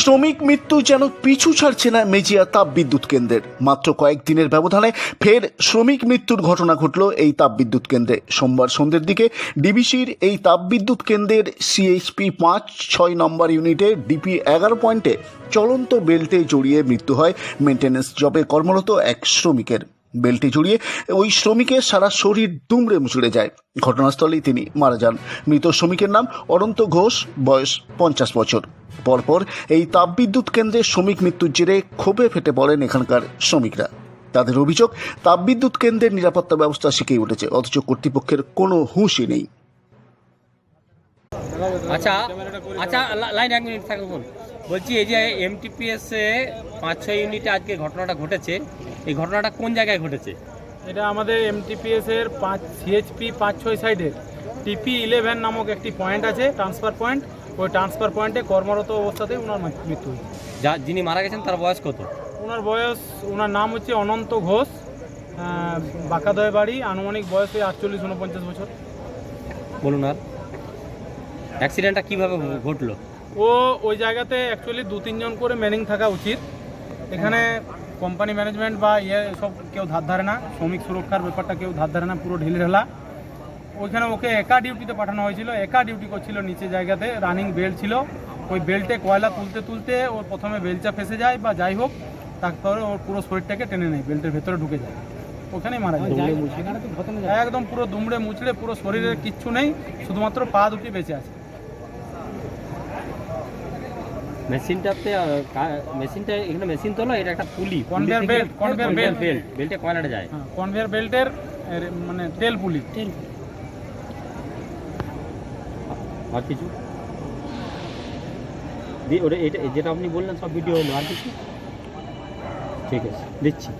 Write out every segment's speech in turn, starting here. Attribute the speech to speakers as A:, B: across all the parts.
A: শ্রমিক মৃত্যু যেন পিছু ছাড়ছে না মেজিয়া তাপ বিদ্যুৎ কেন্দ্রের। মাত্র কয়েকদিনের ব্যবধানে ফের শ্রমিক মৃত্যুর ঘটনা ঘটল এই তাপবিদ্যুৎ কেন্দ্রে। সোমবার সন্ধ্যের দিকে ডিবিসির এই তাপবিদ্যুৎ কেন্দ্রের সিএইচপি পাঁচ ছয় নম্বর ইউনিটে ডিপি এগারো পয়েন্টে চলন্ত বেল্টে জড়িয়ে মৃত্যু হয়। মেনটেন্যান্স জবে কর্মরত এক শ্রমিকের। বেল্টে জড়িয়ে ওই শ্রমিকের সারা শরীর দুমড়ে মুচড়ে যায়। ঘটনাস্থলেই তিনি মারা যান। মৃত শ্রমিকের নাম অনন্ত ঘোষ, বয়স পঞ্চাশ বছর। পরপর এই তাপবিদ্যুৎ কেন্দ্রে শ্রমিক মৃত্যুর জেরে ক্ষোভে ফেটে পড়েন এখানকার শ্রমিকরা। তাদের অভিযোগ তাপবিদ্যুৎ কেন্দ্রের নিরাপত্তা ব্যবস্থা শিখেই উঠেছে অথচ কর্তৃপক্ষের কোনো হুঁশই নেই।
B: আচ্ছা আচ্ছা লা- লাইন এক মিনিট থাকবে বল বলছি এই যে এমটিপিএস এ পাঁচ ছয় ইউনিটে আজকে ঘটনাটা ঘটেছে এই ঘটনাটা কোন জায়গায় ঘটেছে?
C: এটা আমাদের এমটিপিএস এর পাঁচ সিএইচপি পাঁচ ছয় সাইডে টিপি ইলেভেন নামক একটি পয়েন্ট আছে ট্রান্সফার পয়েন্ট ওই ট্রান্সফার পয়েন্টে কর্মরত অবস্থাতে ওনার মৃত্যু হয়েছে।
B: যা যিনি মারা গেছেন তার বয়স কত?
C: ওনার বয়স ওনার নাম হচ্ছে অনন্ত ঘোষ বাঁকাদয় বাড়ি আনুমানিক বয়স ওই আটচল্লিশ উনপঞ্চাশ বছর।
B: বলুন আর। অ্যাক্সিডেন্টটা কীভাবে ঘটলো?
C: ও ওই জায়গাতে অ্যাকচুয়ালি দু তিনজন করে ম্যানিং থাকা উচিত। এখানে কোম্পানি ম্যানেজমেন্ট বা ইয়ে সব কেউ ধার ধারে না শ্রমিক সুরক্ষার ব্যাপারটা কেউ ধার ধারে না পুরো ঢিলে ঢেলা। ওইখানে ওকে একা ডিউটিতে পাঠানো হয়েছিল একা ডিউটি করছিল নিচে জায়গাতে রানিং বেল্ট ছিল। ওই বেল্টে কয়লা তুলতে তুলতে ওর প্রথমে বেলচা ফেসে যায় বা যাই হোক তারপরে ওর পুরো শরীরটাকে টেনে নেয় বেল্টের ভেতরে ঢুকে যায়। ওখানেই মারা যায়। একদম পুরো দুমড়ে মুচড়ে পুরো শরীরের কিচ্ছু নেই শুধুমাত্র পা দুটি বেঁচে আছে।
B: মেশিনটাতে মেশিনটা এখানে মেশিন তো নয় এটা একটা পুলি।
C: belt, conveyor belt.
B: বেল্ট বেল্টে কয়লাটা যায়?
C: হ্যাঁ কনভেয়ার বেল্টের এর মানে তেল পুলি।
B: আর কিছু? ওটা, এটা, যেটা আপনি বললেন সব ভিডিও হলো, আর কিছু? ঠিক আছে, দিচ্ছি।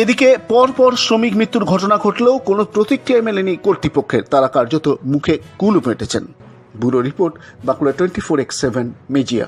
A: এদিকে পরপর শ্রমিক মৃত্যুর ঘটনা ঘটলেও কোনো প্রতিক্রিয়া মেলেনি কর্তৃপক্ষের। তারা কার্যত মুখে কুলু পেটেছেন bureau report, Bankura twenty four x seven, Mejia.